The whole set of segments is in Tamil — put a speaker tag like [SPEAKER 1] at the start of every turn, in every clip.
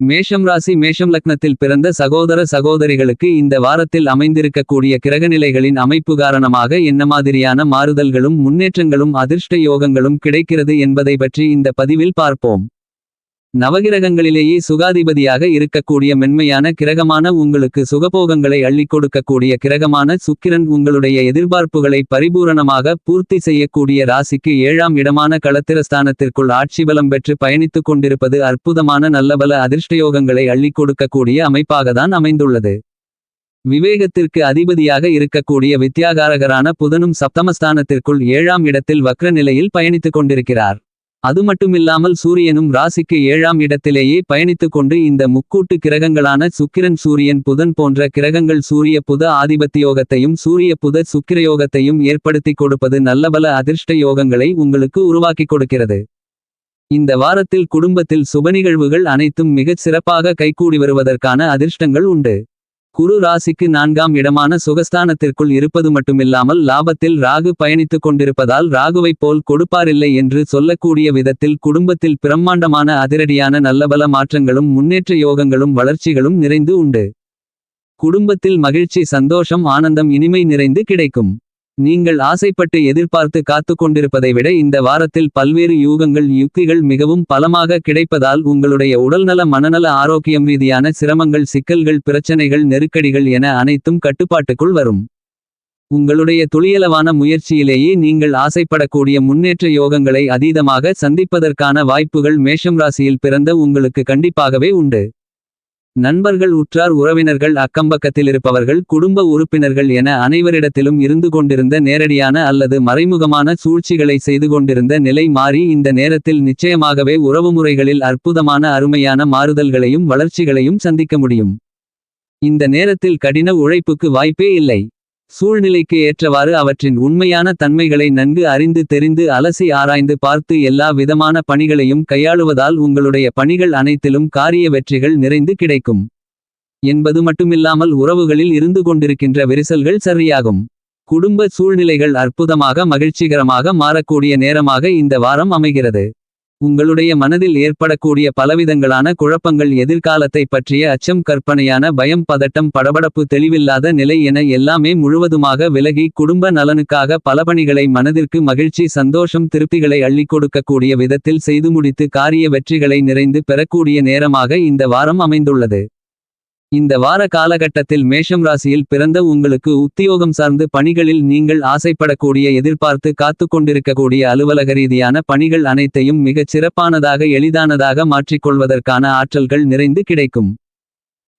[SPEAKER 1] மேஷம் ராசி மேஷம் லக்னத்தில் பிறந்த சகோதர சகோதரிகளுக்கு இந்த வாரத்தில் அமைந்திருக்கக்கூடிய கிரகநிலைகளின் அமைப்பு காரணமாக என்ன மாதிரியான மாறுதல்களும் முன்னேற்றங்களும் அதிர்ஷ்ட யோகங்களும் கிடைக்கிறது என்பதை பற்றி இந்த பதிவில் பார்ப்போம். நவகிரகங்களிலேயே சுகாதிபதியாக இருக்கக்கூடிய மென்மையான கிரகமான உங்களுக்கு சுகபோகங்களை அள்ளிக் கொடுக்கக்கூடிய கிரகமான சுக்கிரன் உங்களுடைய எதிர்பார்ப்புகளை பரிபூரணமாக பூர்த்தி செய்யக்கூடிய ராசிக்கு ஏழாம் இடமான களத்திரஸ்தானத்திற்குள் ஆட்சி பலம் பெற்று பயணித்துக் கொண்டிருப்பது அற்புதமான நல்லபல அதிர்ஷ்டயோகங்களை அள்ளிக் கொடுக்கக்கூடிய அமைப்பாகத்தான் அமைந்துள்ளது. விவேகத்திற்கு அதிபதியாக இருக்கக்கூடிய வித்யாகாரகரான புதனும் சப்தமஸ்தானத்திற்குள் ஏழாம் இடத்தில் வக்ர நிலையில் பயணித்துக் கொண்டிருக்கிறார். அது மட்டுமில்லாமல் சூரியனும் ராசிக்கு ஏழாம் இடத்திலேயே பயணித்துக் கொண்டு இந்த முக்கூட்டு கிரகங்களான சுக்கிரன் சூரியன் புதன் போன்ற கிரகங்கள் சூரிய புத ஆதிபத்தியோகத்தையும் சூரிய புத சுக்கிரயோகத்தையும் ஏற்படுத்திக் கொடுப்பது நல்லபல அதிர்ஷ்ட யோகங்களை உங்களுக்கு உருவாக்கிக் கொடுக்கிறது. இந்த வாரத்தில் குடும்பத்தில் சுபநிகழ்வுகள் அனைத்தும் மிகச் சிறப்பாக கைகூடி வருவதற்கான அதிர்ஷ்டங்கள் உண்டு. குரு ராசிக்கு நான்காம் இடமான சுகஸ்தானத்திற்குள் இருப்பது மட்டுமில்லாமல் லாபத்தில் ராகு பயணித்துக் கொண்டிருப்பதால் ராகுவைப் போல் கொடுப்பாரில்லை என்று சொல்லக்கூடிய விதத்தில் குடும்பத்தில் பிரம்மாண்டமான அதிரடியான நல்லபல மாற்றங்களும் முன்னேற்ற யோகங்களும் வளர்ச்சிகளும் நிறைந்து உண்டு. குடும்பத்தில் மகிழ்ச்சி சந்தோஷம் ஆனந்தம் இனிமை நிறைந்து கிடைக்கும். நீங்கள் ஆசைப்பட்டு எதிர்பார்த்து காத்து கொண்டிருப்பதை விட இந்த வாரத்தில் பல்வேறு யூகங்கள் யுக்திகள் மிகவும் பலமாக கிடைப்பதால் உங்களுடைய உடல்நல மனநல ஆரோக்கியம் ரீதியான சிரமங்கள் சிக்கல்கள் பிரச்சனைகள் நெருக்கடிகள் என அனைத்தும் கட்டுப்பாட்டுக்குள் வரும். உங்களுடைய துளியளவான முயற்சியிலேயே நீங்கள் ஆசைப்படக்கூடிய முன்னேற்ற யோகங்களை அதீதமாக சந்திப்பதற்கான வாய்ப்புகள் மேஷம் ராசியில் பிறந்த உங்களுக்கு கண்டிப்பாகவே உண்டு. நண்பர்கள் உற்றார் உறவினர்கள் அக்கம்பக்கத்தில் இருப்பவர்கள் குடும்ப உறுப்பினர்கள் என அனைவரிடத்திலும் இருந்து கொண்டிருந்த நேரடியான அல்லது மறைமுகமான சூழ்ச்சிகளை செய்து கொண்டிருந்த நிலை மாறி இந்த நேரத்தில் நிச்சயமாகவே உறவுமுறைகளில் அற்புதமான அருமையான மாறுதல்களையும் வளர்ச்சிகளையும் சந்திக்க முடியும். இந்த நேரத்தில் கடின உழைப்புக்கு வாய்ப்பே இல்லை. சூழ்நிலைக்கு ஏற்றவாறு அவற்றின் உண்மையான தன்மைகளை நன்கு அறிந்து தெரிந்து அலசி ஆராய்ந்து பார்த்து எல்லா விதமான பணிகளையும் கையாளுவதால் உங்களுடைய பணிகள் அனைத்திலும் காரிய வெற்றிகள் நிறைந்து கிடைக்கும். என்பது மட்டுமில்லாமல் உறவுகளில் இருந்து கொண்டிருக்கின்ற விரிசல்கள் சரியாகும். குடும்ப சூழ்நிலைகள் அற்புதமாக மகிழ்ச்சிகரமாக மாறக்கூடிய நேரமாக இந்த வாரம் அமைகிறது. உங்களுடைய மனதில் ஏற்படக்கூடிய பலவிதங்களான குழப்பங்கள் எதிர்காலத்தை பற்றிய அச்சம் கற்பனையான பயம் பதட்டம் படபடப்பு தெளிவில்லாத நிலை என எல்லாமே முழுவதுமாக விலகி குடும்ப நலனுக்காக பல பணிகளை மனதிற்கு மகிழ்ச்சி சந்தோஷம் திருப்திகளை அள்ளி கொடுக்கக்கூடிய விதத்தில் செய்து முடித்து காரிய வெற்றிகளை நிறைந்து பெறக்கூடிய நேரமாக இந்த வாரம் அமைந்துள்ளது. இந்த வார காலகட்டத்தில் மேஷம் ராசியில் பிறந்த உங்களுக்கு உத்தியோகம் சார்ந்து பணிகளில் நீங்கள் ஆசைப்படக்கூடிய எதிர்பார்த்து காத்து கொண்டிருக்கக்கூடிய அலுவலக ரீதியான பணிகள் அனைத்தையும் மிகச் சிறப்பானதாக எளிதானதாக மாற்றிக்கொள்வதற்கான ஆற்றல்கள் நிறைந்து கிடைக்கும்.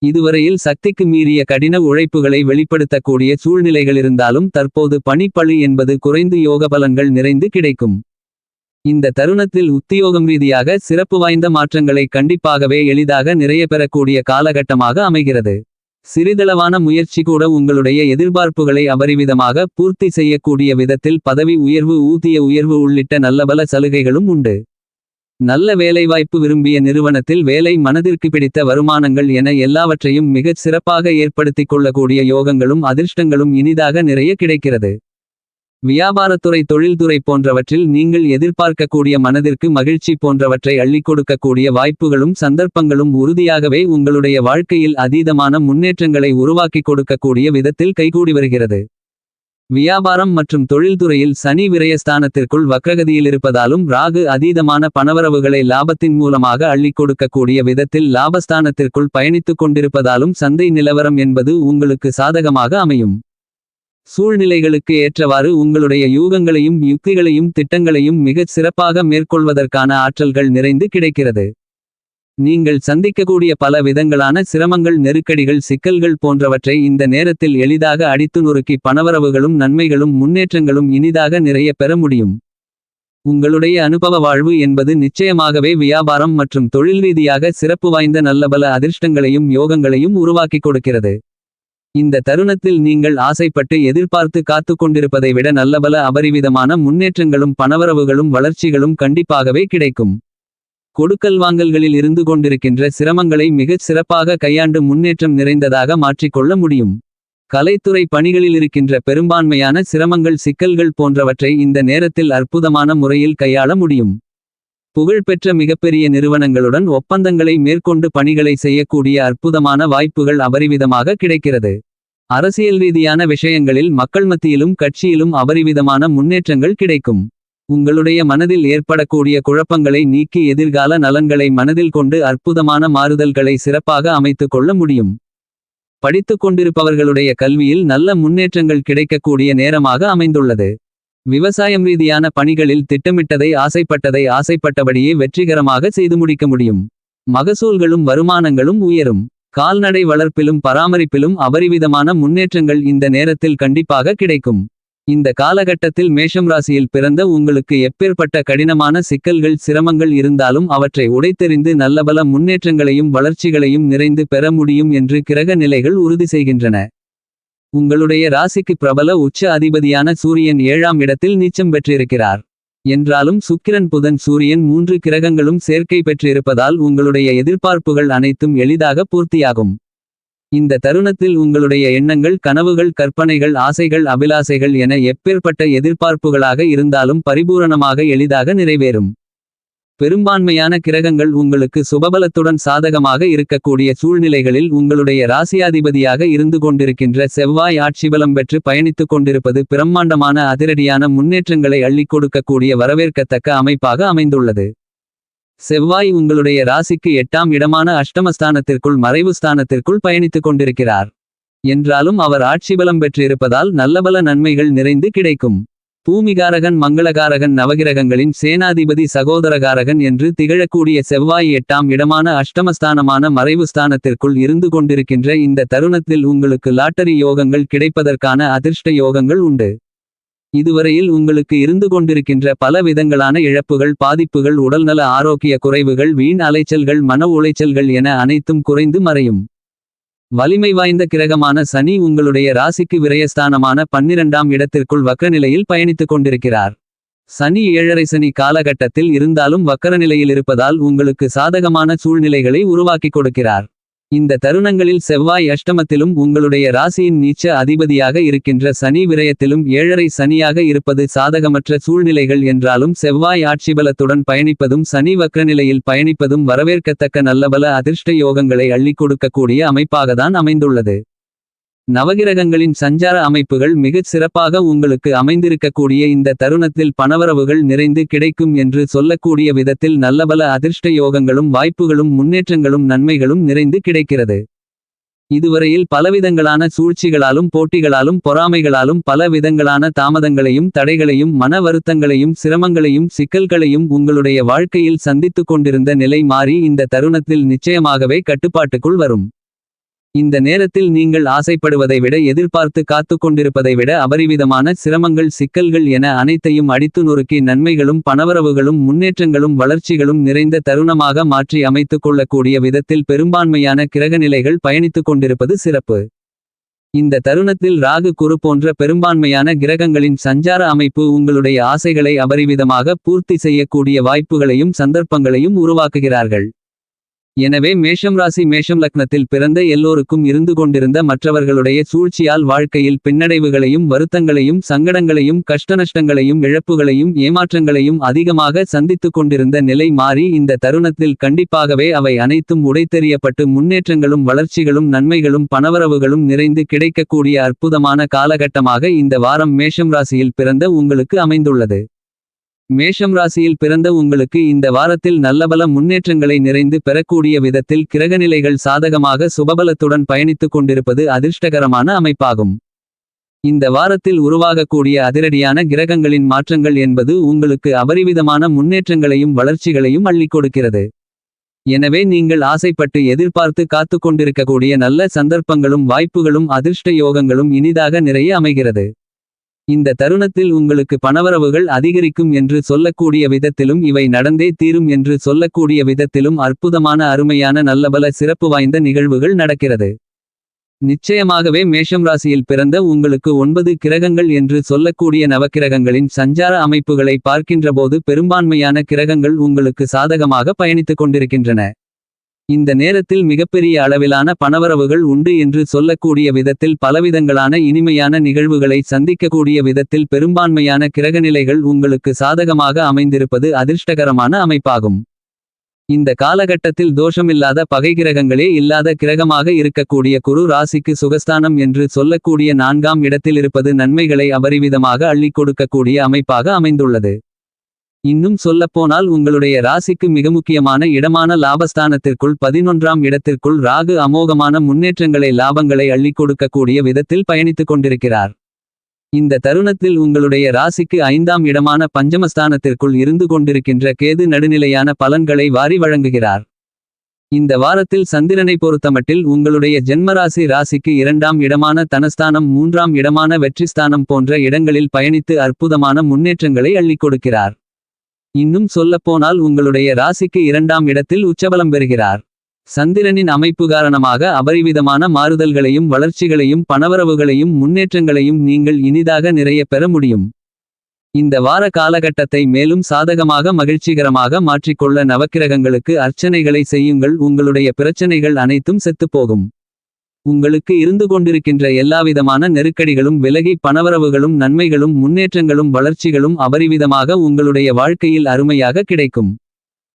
[SPEAKER 1] இதுவரையில் சக்திக்கு மீறிய கடின உழைப்புகளை வெளிப்படுத்தக்கூடிய சூழ்நிலைகளிருந்தாலும் தற்போது பணிப்பளு என்பது குறைந்து யோக பலன்கள் நிறைந்து கிடைக்கும். இந்த தருணத்தில் உத்தியோகம் ரீதியாக சிறப்பு வாய்ந்த மாற்றங்களை கண்டிப்பாகவே எளிதாக நிறைய பெறக்கூடிய காலகட்டமாக அமைகிறது. சிறிதளவான முயற்சி கூட உங்களுடைய எதிர்பார்ப்புகளை அபரிவிதமாக பூர்த்தி செய்யக்கூடிய விதத்தில் பதவி உயர்வு ஊதிய உயர்வு உள்ளிட்ட நல்லபல சலுகைகளும் உண்டு. நல்ல வேலைவாய்ப்பு விரும்பிய நிறுவனத்தில் வேலை மனதிற்கு பிடித்த வருமானங்கள் என எல்லாவற்றையும் மிகச் சிறப்பாக ஏற்படுத்திக் கொள்ளக்கூடிய யோகங்களும் அதிர்ஷ்டங்களும் இனிதாக நிறைய கிடைக்கிறது. வியாபாரத்துறை தொழில்துறை போன்றவற்றில் நீங்கள் எதிர்பார்க்கக்கூடிய மனதிற்கு மகிழ்ச்சி போன்றவற்றை அள்ளிக் கொடுக்கக்கூடிய வாய்ப்புகளும் சந்தர்ப்பங்களும் உறுதியாகவே உங்களுடைய வாழ்க்கையில் அதீதமான முன்னேற்றங்களை உருவாக்கிக் கொடுக்கக்கூடிய விதத்தில் கைகூடி வருகிறது. வியாபாரம் மற்றும் தொழில்துறையில் சனி விரயஸ்தானத்திற்குள் வக்ரகதியிலிருப்பதாலும் ராகு அதீதமான பணவரவுகளை லாபத்தின் மூலமாக அள்ளிக் கொடுக்கக்கூடிய விதத்தில் லாபஸ்தானத்திற்குள் பயணித்துக் கொண்டிருப்பதாலும் சந்தை நிலவரம் என்பது உங்களுக்கு சாதகமாக அமையும். சூழ்நிலைகளுக்கு ஏற்றவாறு உங்களுடைய யூகங்களையும் யுக்திகளையும் திட்டங்களையும் மிகச் சிறப்பாக மேற்கொள்வதற்கான ஆற்றல்கள் நிறைந்து கிடைக்கிறது. நீங்கள் சந்திக்கக்கூடிய பல விதங்களான சிரமங்கள் நெருக்கடிகள் சிக்கல்கள் போன்றவற்றை இந்த நேரத்தில் எளிதாக அடித்து நொறுக்கி பணவரவுகளும் நன்மைகளும் முன்னேற்றங்களும் இனிதாக நிறைய பெற முடியும். உங்களுடைய அனுபவ வாழ்வு என்பது நிச்சயமாகவே வியாபாரம் மற்றும் தொழில் ரீதியாக சிறப்பு வாய்ந்த நல்லபல அதிர்ஷ்டங்களையும் யோகங்களையும் உருவாக்கிக் கொடுக்கிறது. இந்த தருணத்தில் நீங்கள் ஆசைப்பட்டு எதிர்பார்த்து காத்து கொண்டிருப்பதை விட நல்லபல அபரிவிதமான முன்னேற்றங்களும் பணவரவுகளும் வளர்ச்சிகளும் கண்டிப்பாகவே கிடைக்கும். கொடுக்கல் வாங்கல்களில் இருந்து கொண்டிருக்கின்ற சிரமங்களை மிகச் சிறப்பாக கையாண்டு முன்னேற்றம் நிறைந்ததாக மாற்றிக்கொள்ள முடியும். கலைத்துறை பணிகளில் இருக்கின்ற பெரும்பான்மையான சிரமங்கள் சிக்கல்கள் போன்றவற்றை இந்த நேரத்தில் அற்புதமான முறையில் கையாள முடியும். புகழ்பெற்ற மிகப்பெரிய நிறுவனங்களுடன் ஒப்பந்தங்களை மேற்கொண்டு பணிகளை செய்யக்கூடிய அற்புதமான வாய்ப்புகள் அபரிவிதமாக கிடைக்கிறது. அரசியல் ரீதியான விஷயங்களில் மக்கள் மத்தியிலும் கட்சியிலும் அபரிவிதமான முன்னேற்றங்கள் கிடைக்கும். உங்களுடைய மனதில் ஏற்படக்கூடிய குழப்பங்களை நீக்கி எதிர்கால நலன்களை மனதில் கொண்டு அற்புதமான மாறுதல்களை சிறப்பாக அமைத்துக் கொள்ள முடியும். படித்துக் கொண்டிருப்பவர்களுடைய கல்வியில் நல்ல முன்னேற்றங்கள் கிடைக்கக்கூடிய நேரமாக அமைந்துள்ளது. விவசாயம் ரீதியான பணிகளில் திட்டமிட்டதை ஆசைப்பட்டதை ஆசைப்பட்டபடியே வெற்றிகரமாக செய்து முடிக்க முடியும். மகசூல்களும் வருமானங்களும் உயரும். கால்நடை வளர்ப்பிலும் பராமரிப்பிலும் அபரிவிதமான முன்னேற்றங்கள் இந்த நேரத்தில் கண்டிப்பாக கிடைக்கும். இந்த காலகட்டத்தில் மேஷம் ராசியில் பிறந்த உங்களுக்கு எப்பேற்பட்ட கடினமான சிக்கல்கள் சிரமங்கள் இருந்தாலும் அவற்றை உடைத்தெறிந்து நல்லபல முன்னேற்றங்களையும் வளர்ச்சிகளையும் நிறைந்து பெற முடியும் என்று கிரக நிலைகள் உறுதி செய்கின்றன. உங்களுடைய ராசிக்கு பிரபல உச்ச அதிபதியான சூரியன் ஏழாம் இடத்தில் நீச்சம் பெற்றிருக்கிறார். என்றாலும் சுக்கிரன் புதன் சூரியன் மூன்று கிரகங்களும் சேர்க்கை பெற்றிருப்பதால் உங்களுடைய எதிர்பார்ப்புகள் அனைத்தும் எளிதாக பூர்த்தியாகும். இந்த தருணத்தில் உங்களுடைய எண்ணங்கள் கனவுகள் கற்பனைகள் ஆசைகள் அபிலாசைகள் என எப்பேற்பட்ட எதிர்பார்ப்புகளாக இருந்தாலும் பரிபூரணமாக எளிதாக நிறைவேறும். பெரும்பான்மையான கிரகங்கள் உங்களுக்கு சுபபலத்துடன் சாதகமாக இருக்கக்கூடிய சூழ்நிலைகளில் உங்களுடைய ராசியாதிபதியாக இருந்து கொண்டிருக்கின்ற செவ்வாய் ஆட்சிபலம் பெற்று பயணித்துக் கொண்டிருப்பது பிரம்மாண்டமான அதிரடியான முன்னேற்றங்களை அள்ளிக் கொடுக்கக்கூடிய வரவேற்கத்தக்க அமைப்பாக அமைந்துள்ளது. செவ்வாய் உங்களுடைய ராசிக்கு எட்டாம் இடமான அஷ்டமஸ்தானத்திற்குள் மறைவு ஸ்தானத்திற்குள் பயணித்துக் கொண்டிருக்கிறார். என்றாலும் அவர் ஆட்சிபலம் பெற்றிருப்பதால் நல்லபல நன்மைகள் நிறைந்து கிடைக்கும். பூமிகாரகன் மங்களகாரகன் நவகிரகங்களின் சேனாதிபதி சகோதரகாரகன் என்று திகழக்கூடிய செவ்வாய் எட்டாம் இடமான அஷ்டமஸ்தானமான மறைவு ஸ்தானத்திற்குள் இருந்து கொண்டிருக்கின்ற இந்த தருணத்தில் உங்களுக்கு லாட்டரி யோகங்கள் கிடைப்பதற்கான அதிர்ஷ்ட யோகங்கள் உண்டு. இதுவரையில் உங்களுக்கு இருந்து கொண்டிருக்கின்ற பல விதங்களான இழப்புகள் பாதிப்புகள் உடல்நல ஆரோக்கிய குறைவுகள் வீண் அலைச்சல்கள் மன உளைச்சல்கள் என அனைத்தும் குறைந்து மறையும். வலிமை வாய்ந்த கிரகமான சனி உங்களுடைய ராசிக்கு விரயஸ்தானமான பன்னிரண்டாம் இடத்திற்குள் வக்கநிலையில் பயணித்துக் கொண்டிருக்கிறார். சனி ஏழரை சனி காலகட்டத்தில் இருந்தாலும் வக்கரநிலையில் இருப்பதால் உங்களுக்கு சாதகமான சூழ்நிலைகளை உருவாக்கிக் கொடுக்கிறார். இந்த தருணங்களில் செவ்வாய் அஷ்டமத்திலும் உங்களுடைய ராசியின் நீச்ச அதிபதியாக இருக்கின்ற சனி விரயத்திலும் ஏழரை சனியாக இருப்பது சாதகமற்ற சூழ்நிலைகள் என்றாலும் செவ்வாய் ஆட்சிபலத்துடன் பயணிப்பதும் சனி வக்ரநிலையில் பயணிப்பதும் வரவேற்கத்தக்க நல்லபல அதிர்ஷ்ட யோகங்களை அள்ளிக் கொடுக்கக்கூடிய அமைப்பாகத்தான் அமைந்துள்ளது. நவகிரகங்களின் சஞ்சார அமைப்புகள் மிகச் சிறப்பாக உங்களுக்கு அமைந்திருக்கக்கூடிய இந்த தருணத்தில் பணவரவுகள் நிறைந்து கிடைக்கும் என்று சொல்லக்கூடிய விதத்தில் நல்லபல அதிர்ஷ்ட யோகங்களும் வாய்ப்புகளும் முன்னேற்றங்களும் நன்மைகளும் நிறைந்து கிடைக்கிறது. இதுவரையில் பலவிதங்களான சூழ்ச்சிகளாலும் போட்டிகளாலும் பொறாமைகளாலும் பல விதங்களான தாமதங்களையும் தடைகளையும் மன வருத்தங்களையும் சிரமங்களையும் சிக்கல்களையும் உங்களுடைய வாழ்க்கையில் சந்தித்துக் கொண்டிருந்த நிலை மாறி இந்த தருணத்தில் நிச்சயமாகவே கட்டுப்பாட்டுக்குள் வரும். இந்த நேரத்தில் நீங்கள் ஆசைப்படுவதை விட எதிர்பார்த்து காத்து கொண்டிருப்பதை விட அபரிவிதமான சிரமங்கள் சிக்கல்கள் என அனைத்தையும் அடித்து நொறுக்கி நன்மைகளும் பணவரவுகளும் முன்னேற்றங்களும் வளர்ச்சிகளும் நிறைந்த தருணமாக மாற்றி அமைத்துக் கொள்ளக்கூடிய விதத்தில் பெரும்பான்மையான கிரகநிலைகள் பயணித்துக் கொண்டிருப்பது சிறப்பு. இந்த தருணத்தில் ராகு குரு போன்ற பெரும்பான்மையான கிரகங்களின் சஞ்சார அமைப்பு உங்களுடைய ஆசைகளை அபரிவிதமாக பூர்த்தி செய்யக்கூடிய வாய்ப்புகளையும் சந்தர்ப்பங்களையும் உருவாக்குகிறார்கள். எனவே மேஷம் ராசி மேஷம் லக்னத்தில் பிறந்த எல்லோருக்கும் இருந்து கொண்டிருந்த மற்றவர்களுடைய சூழ்ச்சியால் வாழ்க்கையில் பின்னடைவுகளையும் வருத்தங்களையும் சங்கடங்களையும் கஷ்டநஷ்டங்களையும் இழப்புகளையும் ஏமாற்றங்களையும் அதிகமாக சந்தித்துக் கொண்டிருந்த நிலை மாறி இந்த தருணத்தில் கண்டிப்பாகவே அவை அனைத்தும் உடைத்தெறியப்பட்டு முன்னேற்றங்களும் வளர்ச்சிகளும் நன்மைகளும் பணவரவுகளும் நிறைந்து கிடைக்கக்கூடிய அற்புதமான காலகட்டமாக இந்த வாரம் மேஷம் ராசியில் பிறந்த உங்களுக்கு அமைந்துள்ளது. மேஷம் ராசியில் பிறந்த உங்களுக்கு இந்த வாரத்தில் நல்லபல முன்னேற்றங்களை நிறைந்து பெறக்கூடிய விதத்தில் கிரகநிலைகள் சாதகமாக சுபபலத்துடன் பயணித்துக் கொண்டிருப்பது அதிர்ஷ்டகரமான அமைப்பாகும். இந்த வாரத்தில் உருவாகக்கூடிய அதிரடியான கிரகங்களின் மாற்றங்கள் என்பது உங்களுக்கு அபரிவிதமான முன்னேற்றங்களையும் வளர்ச்சிகளையும் அள்ளிக் கொடுக்கிறது. எனவே நீங்கள் ஆசைப்பட்டு எதிர்பார்த்து காத்துக் கொண்டிருக்கக்கூடிய நல்ல சந்தர்ப்பங்களும் வாய்ப்புகளும் அதிர்ஷ்ட யோகங்களும் இனிதாக நிறைய அமைகிறது. இந்த தருணத்தில் உங்களுக்கு பணவரவுகள் அதிகரிக்கும் என்று சொல்லக்கூடிய விதத்திலும் இவை நடந்தே தீரும் என்று சொல்லக்கூடிய விதத்திலும் அற்புதமான அருமையான நல்லபல சிறப்பு வாய்ந்த நிகழ்வுகள் நடக்கிறது. நிச்சயமாகவே மேஷம் ராசியில் பிறந்த உங்களுக்கு ஒன்பது கிரகங்கள் என்று சொல்லக்கூடிய நவக்கிரகங்களின் சஞ்சார அமைப்புகளை பார்க்கின்றபோது பெரும்பான்மையான கிரகங்கள் உங்களுக்கு சாதகமாக பயணித்துக் கொண்டிருக்கின்றன. இந்த நேரத்தில் மிகப்பெரிய அளவிலான பணவரவுகள் உண்டு என்று சொல்லக்கூடிய விதத்தில் பலவிதங்களான இனிமையான நிகழ்வுகளை சந்திக்கக்கூடிய விதத்தில் பெரும்பான்மையான கிரகநிலைகள் உங்களுக்கு சாதகமாக அமைந்திருப்பது அதிர்ஷ்டகரமான அமைப்பாகும். இந்த காலகட்டத்தில் தோஷமில்லாத பகை கிரகங்களே இல்லாத கிரகமாக இருக்கக்கூடிய குரு ராசிக்கு சுகஸ்தானம் என்று சொல்லக்கூடிய நான்காம் இடத்திலிருப்பது நன்மைகளை அபரிவிதமாக அள்ளிக் கொடுக்கக்கூடிய அமைப்பாக அமைந்துள்ளது. இன்னும் சொல்லப்போனால் உங்களுடைய ராசிக்கு மிக முக்கியமான இடமான லாபஸ்தானத்திற்குள் பதினொன்றாம் இடத்திற்குள் ராகு அமோகமான முன்னேற்றங்களை லாபங்களை அள்ளிக் கொடுக்கக்கூடிய விதத்தில் பயணித்துக் கொண்டிருக்கிறார். இந்த தருணத்தில் உங்களுடைய ராசிக்கு ஐந்தாம் இடமான பஞ்சமஸ்தானத்திற்குள் இருந்து கொண்டிருக்கின்ற கேது நடுநிலையான பலன்களை வாரி வழங்குகிறார். இந்த வாரத்தில் சந்திரனை பொறுத்தமட்டில் உங்களுடைய ஜென்மராசி ராசிக்கு இரண்டாம் இடமான தனஸ்தானம் மூன்றாம் இடமான வெற்றிஸ்தானம் போன்ற இடங்களில் பயணித்து அற்புதமான முன்னேற்றங்களை அள்ளிக் கொடுக்கிறார். இன்னும் சொல்லப்போனால் உங்களுடைய ராசிக்கு இரண்டாம் இடத்தில் உச்சபலம் பெறுகிறார். சந்திரனின் அமைப்பு காரணமாக அபரிவிதமான மாறுதல்களையும் வளர்ச்சிகளையும் பணவரவுகளையும் முன்னேற்றங்களையும் நீங்கள் இனிதாக நிறைய பெற முடியும். இந்த வார காலகட்டத்தை மேலும் சாதகமாக மகிழ்ச்சிகரமாக மாற்றிக்கொள்ள நவக்கிரகங்களுக்கு அர்ச்சனைகளை செய்யுங்கள் உங்களுடைய பிரச்சனைகள் அனைத்தும் செத்துப்போகும். உங்களுக்கு இருந்து கொண்டிருக்கின்ற எல்லாவிதமான நெருக்கடிகளும் விலகி பணவரவுகளும் நன்மைகளும் முன்னேற்றங்களும் வளர்ச்சிகளும் அபரிவிதமாக உங்களுடைய வாழ்க்கையில் அருமையாக கிடைக்கும்.